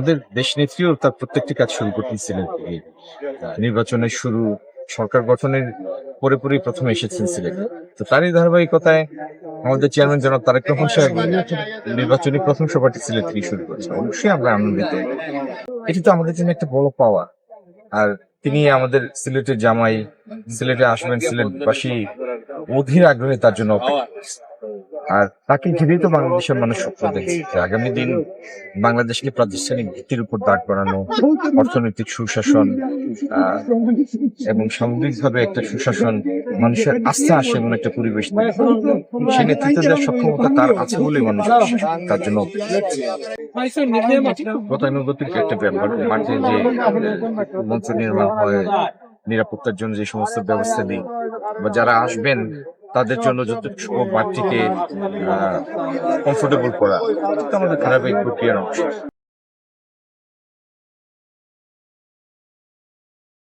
আমাদের দেশ নেত্রীও তার প্রত্যেকটি কাজ শুরু করতেছিলেন নির্বাচনের শুরু, সরকার গঠনের পরে পরেই প্রথমে এসেছেন সিলেট। তো তারই ধারাবাহিকতায় আমাদের চেয়ারম্যান জনাব তারেক রহমান সাহেব নির্বাচনী প্রথম সভাটি সিলেট থেকে শুরু করেছে অবশ্যই আমরা আনন্দিত। এটি তো আমাদের জন্য একটা বড় পাওয়া। আর তিনি আমাদের সিলেটের জামাই, সিলেটে আসবেন, সিলেটবাসী অধীর আগ্রহে তার জন্য। আর তাকে ঘিরেই তো বাংলাদেশের মানুষ স্বপ্ন দেখছে। আগামী দিন বাংলাদেশকে প্রাতিষ্ঠানিক ভিত্তির উপর দাঁড় করানো অর্থনৈতিক সুশাসন আহ, এবং সামগ্রিকভাবে একটা সুশাসন মানুষের আস্থা আসে এমন একটা পরিবেশ তৈরি করে। সেই নেতৃত্ব দেওয়ার সক্ষমতা তার আছে। বলেই মানুষ তার জন্য গতানুগতিক একটা ব্যাপার। মাঠে যে মঞ্চ নির্মাণ হয় নিরাপত্তার জন্য যে সমস্ত ব্যবস্থা নেই বা যারা আসবেন তাদের জন্য যতটুকু মাঠটিকে কমফোর্টেবল করা। আমাদের ধারাবাহিক প্রক্রিয়ার অংশ।